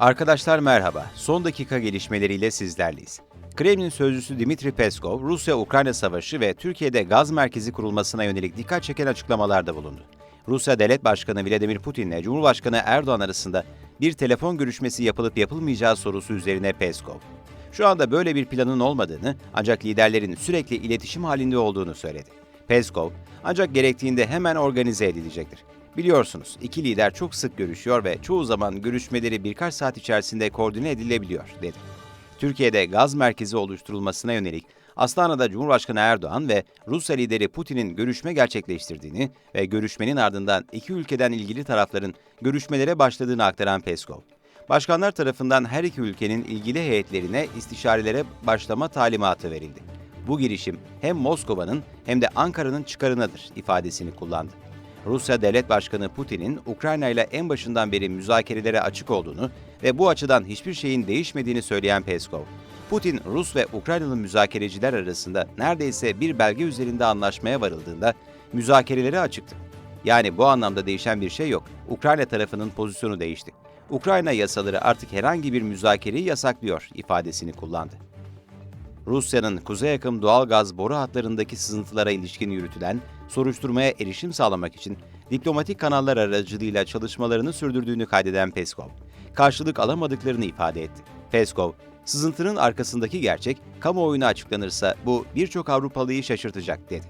Arkadaşlar merhaba. Son dakika gelişmeleriyle sizlerleyiz. Kremlin sözcüsü Dmitri Peskov, Rusya-Ukrayna savaşı ve Türkiye'de gaz merkezi kurulmasına yönelik dikkat çeken açıklamalarda bulundu. Rusya Devlet Başkanı Vladimir Putin ile Cumhurbaşkanı Erdoğan arasında bir telefon görüşmesi yapılıp yapılmayacağı sorusu üzerine Peskov, şu anda böyle bir planın olmadığını ancak liderlerin sürekli iletişim halinde olduğunu söyledi. Peskov, ancak gerektiğinde hemen organize edilecektir. Biliyorsunuz iki lider çok sık görüşüyor ve çoğu zaman görüşmeleri birkaç saat içerisinde koordine edilebiliyor, dedi. Türkiye'de gaz merkezi oluşturulmasına yönelik Astana'da Cumhurbaşkanı Erdoğan ve Rusya lideri Putin'in görüşme gerçekleştirdiğini ve görüşmenin ardından iki ülkeden ilgili tarafların görüşmelere başladığını aktaran Peskov, başkanlar tarafından her iki ülkenin ilgili heyetlerine istişarelere başlama talimatı verildi. Bu girişim hem Moskova'nın hem de Ankara'nın çıkarınadır ifadesini kullandı. Rusya Devlet Başkanı Putin'in Ukrayna ile en başından beri müzakerelere açık olduğunu ve bu açıdan hiçbir şeyin değişmediğini söyleyen Peskov, Putin, Rus ve Ukraynalı müzakereciler arasında neredeyse bir belge üzerinde anlaşmaya varıldığında müzakerelere açıktı. Yani bu anlamda değişen bir şey yok. Ukrayna tarafının pozisyonu değişti. Ukrayna yasaları artık herhangi bir müzakereyi yasaklıyor ifadesini kullandı. Rusya'nın kuzey akım doğal gaz boru hatlarındaki sızıntılara ilişkin yürütülen soruşturmaya erişim sağlamak için diplomatik kanallar aracılığıyla çalışmalarını sürdürdüğünü kaydeden Peskov, karşılık alamadıklarını ifade etti. Peskov, sızıntının arkasındaki gerçek kamuoyuna açıklanırsa bu birçok Avrupalıyı şaşırtacak dedi.